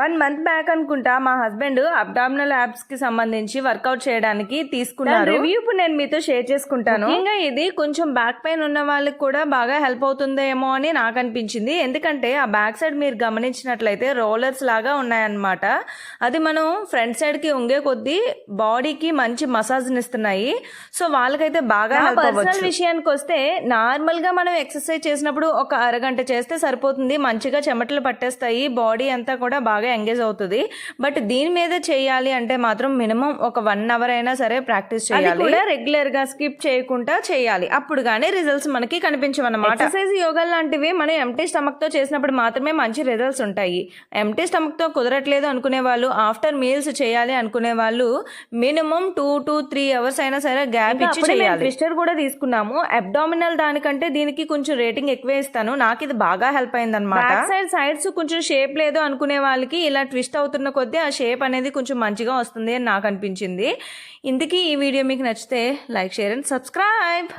One month back అనుకుంటా మా husband abdominal యాప్స్కి సంబంధించి వర్కౌట్ చేయడానికి తీసుకున్నారు. రివ్యూ ఇప్పుడు నేను మీతో షేర్ చేసుకుంటాను. ఇంకా ఇది కొంచెం బ్యాక్ పెయిన్ ఉన్న వాళ్ళకి కూడా బాగా హెల్ప్ అవుతుందేమో అని నాకు అనిపించింది. ఎందుకంటే ఆ బ్యాక్ సైడ్ మీరు గమనించినట్లయితే రోలర్స్ లాగా ఉన్నాయన్నమాట. అది మనం ఫ్రంట్ సైడ్కి ఉంగే కొద్దీ బాడీకి మంచి మసాజ్ ఇస్తున్నాయి. సో వాళ్ళకైతే బాగా పర్సనల్ విషయానికి వస్తే నార్మల్గా మనం ఎక్సర్సైజ్ చేసినప్పుడు ఒక అరగంట చేస్తే సరిపోతుంది. మంచిగా చెమటలు పట్టేస్తాయి. బాడీ అంతా కూడా బాగా ఎంగేజ్ అవుతుంది. బట్ దీని మీద చేయాలి అంటే మాత్రం మినిమం ఒక వన్ అవర్ అయినా సరే ప్రాక్టీస్ చేయాలి. కూడా రెగ్యులర్గా స్కిప్ చేయకుండా చేయాలి. అప్పుడు గానీ రిజల్ట్స్ మనకి కనిపించవన్నమాట. ఎక్సర్సైజ్ యోగా లాంటివి మనం ఎంటీ స్టమక్తో చేసినప్పుడు మాత్రమే మంచి రిజల్ట్స్ ఉంటాయి. ఎంటీ స్టమక్తో కుదరట్లేదు అనుకునే వాళ్ళు ఆఫ్టర్ మీల్స్ చేయాలి అనుకునే వాళ్ళు minimum two to three hours అయినా సరే గ్యాప్ ఇచ్చి చేయాలి. ట్విస్టర్ కూడా తీసుకున్నాము. అబ్డామినల్ దానికంటే దీనికి కొంచెం రేటింగ్ ఎక్కువ ఇస్తాను. నాకు ఇది బాగా హెల్ప్ అయింది అనమాట సైడ్ సైడ్స్ కొంచెం షేప్ లేదు అనుకునే వాళ్ళకి ఇలా ట్విస్ట్ అవుతున్న కొద్దీ ఆ షేప్ అనేది కొంచెం మంచిగా వస్తుంది అని నాకు అనిపించింది. ఇందుకీ ఈ వీడియో మీకు నచ్చితే లైక్ షేర్ అండ్ సబ్స్క్రైబ్.